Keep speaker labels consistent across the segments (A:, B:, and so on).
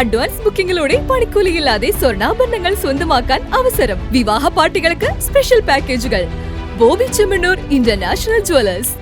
A: Advance ബുക്കിംഗിലൂടെ പണിക്കൂലിയില്ലാതെ സ്വർണാഭരണങ്ങൾ സ്വന്തമാക്കാൻ അവസരം. വിവാഹ പാർട്ടികൾക്ക് സ്പെഷ്യൽ പാക്കേജുകൾ. ബോബി ചെമ്മണ്ണൂർ ഇന്റർനാഷണൽ ജുവലേഴ്സ്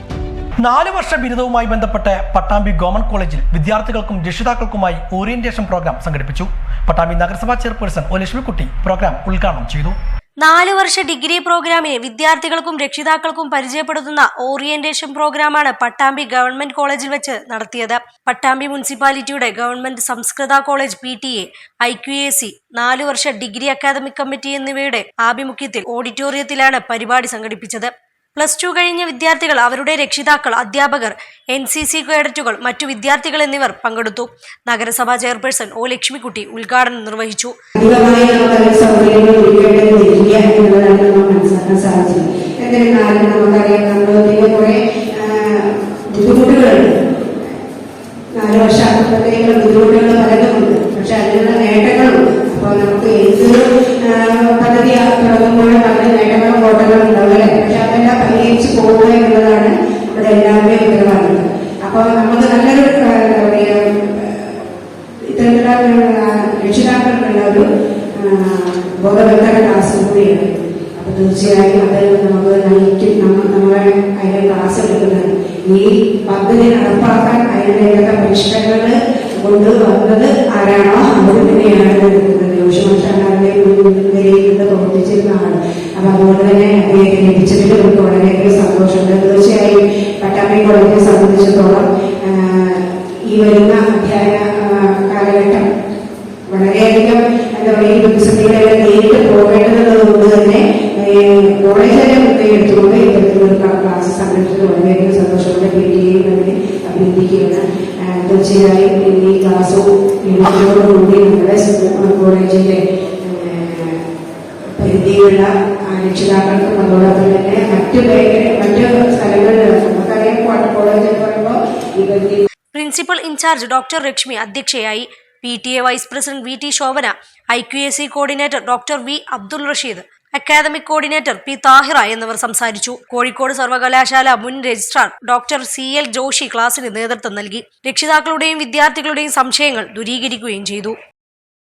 B: നാല് വർഷ ബിരുദവുമായി ബന്ധപ്പെട്ട് പട്ടാമ്പി ഗവൺമെന്റ് കോളേജിൽ വിദ്യാർത്ഥികൾക്കും രക്ഷിതാക്കൾക്കുമായി ഓറിയന്റേഷൻ പ്രോഗ്രാം സംഘടിപ്പിച്ചു. പട്ടാമ്പി നഗരസഭാ ചെയർപേഴ്സൺ ഒ ലക്ഷ്മിക്കുട്ടി പ്രോഗ്രാം ഉദ്ഘാടനം ചെയ്തു.
C: നാല് വർഷ ഡിഗ്രി പ്രോഗ്രാമിനെ വിദ്യാർത്ഥികൾക്കും രക്ഷിതാക്കൾക്കും പരിചയപ്പെടുത്തുന്ന ഓറിയന്റേഷൻ പ്രോഗ്രാമാണ് പട്ടാമ്പി ഗവൺമെന്റ് കോളേജിൽ വെച്ച് നടത്തിയത്. പട്ടാമ്പി മുനിസിപ്പാലിറ്റിയുടെ ഗവൺമെന്റ് സംസ്കൃത college P T A I Q A C നാലു വർഷ ഡിഗ്രി അക്കാദമിക് കമ്മിറ്റി എന്നിവയുടെ ആഭിമുഖ്യത്തിൽ ഓഡിറ്റോറിയത്തിലാണ് പരിപാടി സംഘടിപ്പിച്ചത്. പ്ലസ് ടു കഴിഞ്ഞ വിദ്യാർത്ഥികൾ അവരുടെ രക്ഷിതാക്കൾ അധ്യാപകർ എൻ സി സി കേഡറ്റുകൾ മറ്റു വിദ്യാർത്ഥികൾ എന്നിവർ പങ്കെടുത്തു. നഗരസഭാ ചെയർപേഴ്സൺ ഒ ലക്ഷ്മിക്കുട്ടി ഉദ്ഘാടനം നിർവഹിച്ചു.
D: നാല് വർഷാകുമ്പോഴത്തേക്കുള്ള ബുദ്ധിമുട്ടുകൾ പലതുമുണ്ട്. പക്ഷെ അതിനുള്ള നേട്ടങ്ങളുണ്ട്. നമുക്ക് ആ, പദ്ധതി തുടങ്ങുമ്പോഴും അതിന് നേട്ടങ്ങളും കോട്ടങ്ങളും ബോധവൽക്കരണ ക്ലാസ്സും കൂടിയാണ് അപ്പൊ തീർച്ചയായും അത് നമുക്ക് നമ്മളെ അതിന്റെ ക്ലാസ് എടുക്കുന്നത്. ഈ പദ്ധതി നടപ്പാക്കാൻ അതിനുള്ള പരിഷ്കരണങ്ങൾ കൊണ്ടുവന്നത് ആരാണോ അവർ തന്നെയാണ് എടുക്കുന്നത്. യോഷിമാഷാറിന്റെ നിലയിൽ പ്രവർത്തിച്ചിരുന്ന അപ്പൊ അതുകൊണ്ട് തന്നെ അദ്ദേഹത്തെ ലഭിച്ചതിൽ നമുക്ക് വളരെയധികം സന്തോഷമുണ്ട്. തീർച്ചയായും പട്ടാമ്പി കോളേജിനെ സംബന്ധിച്ചിടത്തോളം ഈ ക്ലാസ്സും കൂടി നമ്മുടെ സ്കൂൾ കോളേജിന്റെ പരിധിയുള്ള രക്ഷിതാക്കൾക്കും അതോടൊപ്പം തന്നെ മറ്റു മേഖല മറ്റു സ്ഥലങ്ങളിൽ നമുക്കറിയാം കോളേജ് എന്ന് പറയുമ്പോൾ ഈ പരിധി
C: പ്രിൻസിപ്പൽ ഇൻചാർജ് ഡോക്ടർ ലക്ഷ്മി അധ്യക്ഷയായി. P T A vice president V T Shobhana I Q S C coordinator doctor V Abdul Rasheed. Academic coordinator P Thahira എന്നിവർ സംസാരിച്ചു. കോഴിക്കോട് സർവകലാശാല മുൻ registrar doctor C L Joshi ക്ലാസിന് നേതൃത്വം നൽകി. രക്ഷിതാക്കളുടെയും വിദ്യാർത്ഥികളുടെയും സംശയങ്ങൾ ദൂരീകരിക്കുകയും ചെയ്തു.